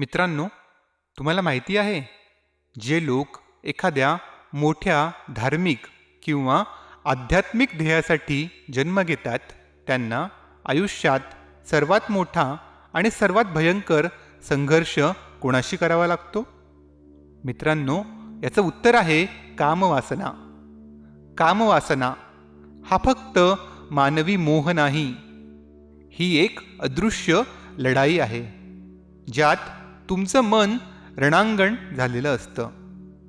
मित्रांनो तुम्हाला माहिती आहे जे लोक एखाद्या मोठ्या धार्मिक किंवा आध्यात्मिक ध्येयासाठी जन्म घेतात त्यांना आयुष्यात सर्वात मोठा आणि सर्वात भयंकर संघर्ष कोणाशी करावा लागतो? मित्रांनो याचं उत्तर आहे कामवासना. कामवासना हा फक्त मानवी मोह नाही ही एक अदृश्य लढाई आहे ज्यात तुमचं मन रणांगण झालेलं असतं.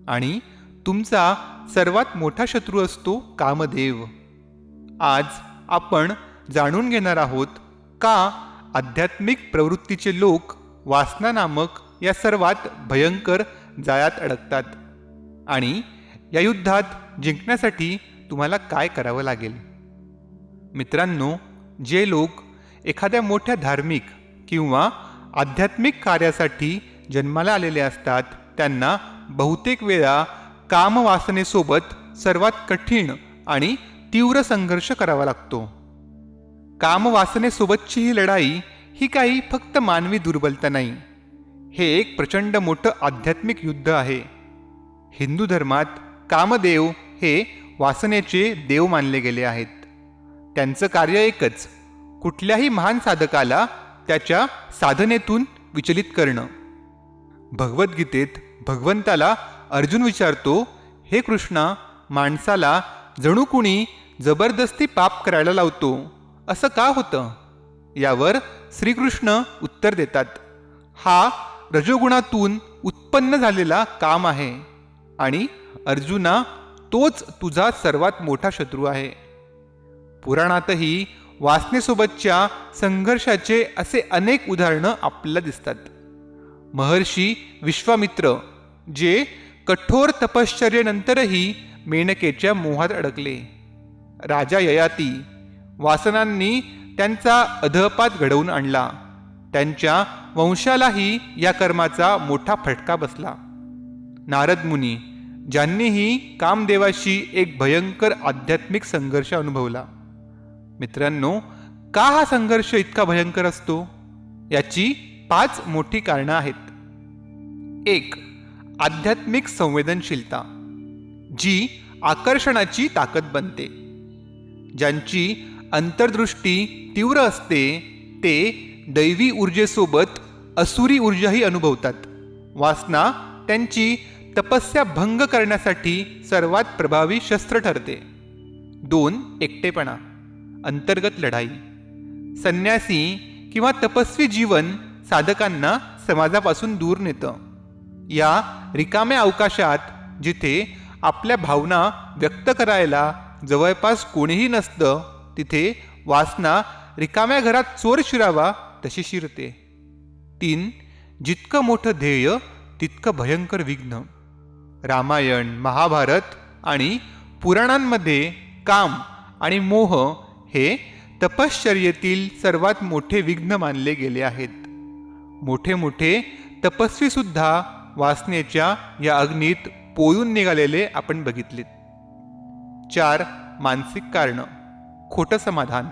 आणि तुमचा सर्वात मोठा शत्रू असतो कामदेव. आज आपण जाणून घेणार आहोत का आध्यात्मिक प्रवृत्तीचे लोक वासना नामक या सर्वात भयंकर जाळ्यात अडकतात. आणि या युद्धात जिंकण्यासाठी तुम्हाला काय करावं लागेल? मित्रांनो जे लोक एखाद्या मोठ्या धार्मिक किंवा आध्यात्मिक कार्यासाठी जन्माला आलेले असतात. त्यांना बहुतेक वेळा कामवासनेसोबत सर्वात कठीण आणि तीव्र संघर्ष करावा लागतो. कामवासनेसोबतची ही लढाई ही काही फक्त मानवी दुर्बलता नाही. हे एक प्रचंड मोठं आध्यात्मिक युद्ध आहे. हिंदू धर्मात कामदेव हे वासनेचे देव मानले गेले आहेत. त्यांचं कार्य एकच कुठल्याही महान साधकाला त्याच्या साधनेतून विचलित करणं. भगवद्गीतेत भगवंताला अर्जुन विचारतो हे कृष्णा माणसाला जणू कुणी जबरदस्ती पाप करायला लावतो असं का होतं? यावर श्रीकृष्ण उत्तर देतात हा रजोगुणातून उत्पन्न झालेला काम आहे आणि अर्जुना तोच तुझा सर्वात मोठा शत्रू आहे. पुराणातही वासनेसोबतच्या संघर्षाचे असे अनेक उदाहरणं आपल्याला दिसतात. महर्षी विश्वामित्र जे कठोर तपश्चर्येनंतरही मेनकेच्या मोहात अडकले. राजा ययाती वासनांनी त्यांचा अधपात घडवून आणला. त्यांच्या वंशालाही या कर्माचा मोठा फटका बसला. नारद मुनी ज्यांनीही कामदेवाशी एक भयंकर आध्यात्मिक संघर्ष अनुभवला. मित्रांनो का हा संघर्ष इतका भयंकर असतो? याची पाच मोठी कारणं आहेत. एक आध्यात्मिक संवेदनशीलता जी आकर्षणाची ताकद बनते. ज्यांची अंतर्दृष्टी तीव्र असते ते दैवी ऊर्जेसोबत असुरी ऊर्जाही अनुभवतात. वासना त्यांची तपस्या भंग करण्यासाठी सर्वात प्रभावी शस्त्र ठरते. दोन एकटेपणा. अंतर्गत लढाई. संन्यासी किंवा तपस्वी जीवन साधकांना समाजापासून दूर नेतं. या रिकाम्या अवकाशात जिथे आपल्या भावना व्यक्त करायला जवळपास कोणीही नसतं तिथे वासना रिकाम्या घरात चोर शिरावा तशी शिरते. तीन जितकं मोठं ध्येय तितकं भयंकर विघ्न. रामायण महाभारत आणि पुराणांमध्ये काम आणि मोह हे तपश्चर्येतील सर्वात मोठे विघ्न मानले गेले आहेत. मोठे मोठे तपस्वीसुद्धा वासनेच्या या अग्नीत पोळून निघालेले आपण बघितलेत. चार मानसिक कारणं. खोटं समाधान.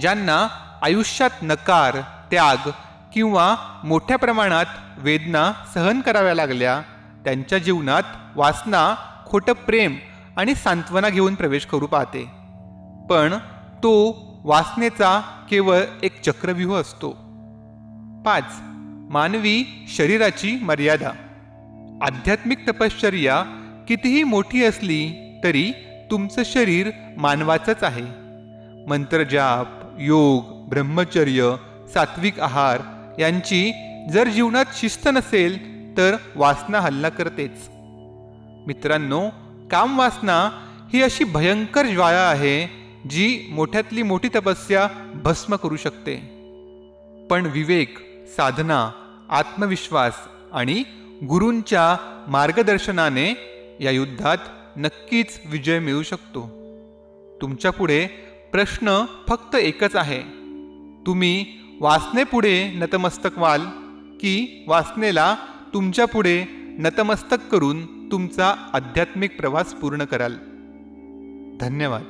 ज्यांना आयुष्यात नकार त्याग किंवा मोठ्या प्रमाणात वेदना सहन कराव्या लागल्या त्यांच्या जीवनात वासना खोटं प्रेम आणि सांत्वना घेऊन प्रवेश करू पाहते. पण तो वासनेचा केवळ एक चक्रव्यूह असतो. पाच. मानवी शरीराची मर्यादा. आध्यात्मिक तपश्चर्या कितीही मोठी असली तरी तुमचं शरीर मानवाचंच आहे. मंत्रजाप योग ब्रह्मचर्य सात्विक आहार यांची जर जीवनात शिस्त नसेल तर वासना हल्ला करतेच. मित्रांनो कामवासना ही अशी भयंकर ज्वाळा आहे जी मोठ्यातली मोठी तपस्या भस्म करू शकते. पण विवेक साधना आत्मविश्वास आणि गुरूंच्या मार्गदर्शनाने या युद्धात नक्कीच विजय मिळू शकतो. तुमच्यापुढे प्रश्न फक्त एकच आहे. तुम्ही वासनेपुढे नतमस्तक व्हाल की वासनेला तुमच्यापुढे नतमस्तक करून तुमचा आध्यात्मिक प्रवास पूर्ण कराल. धन्यवाद.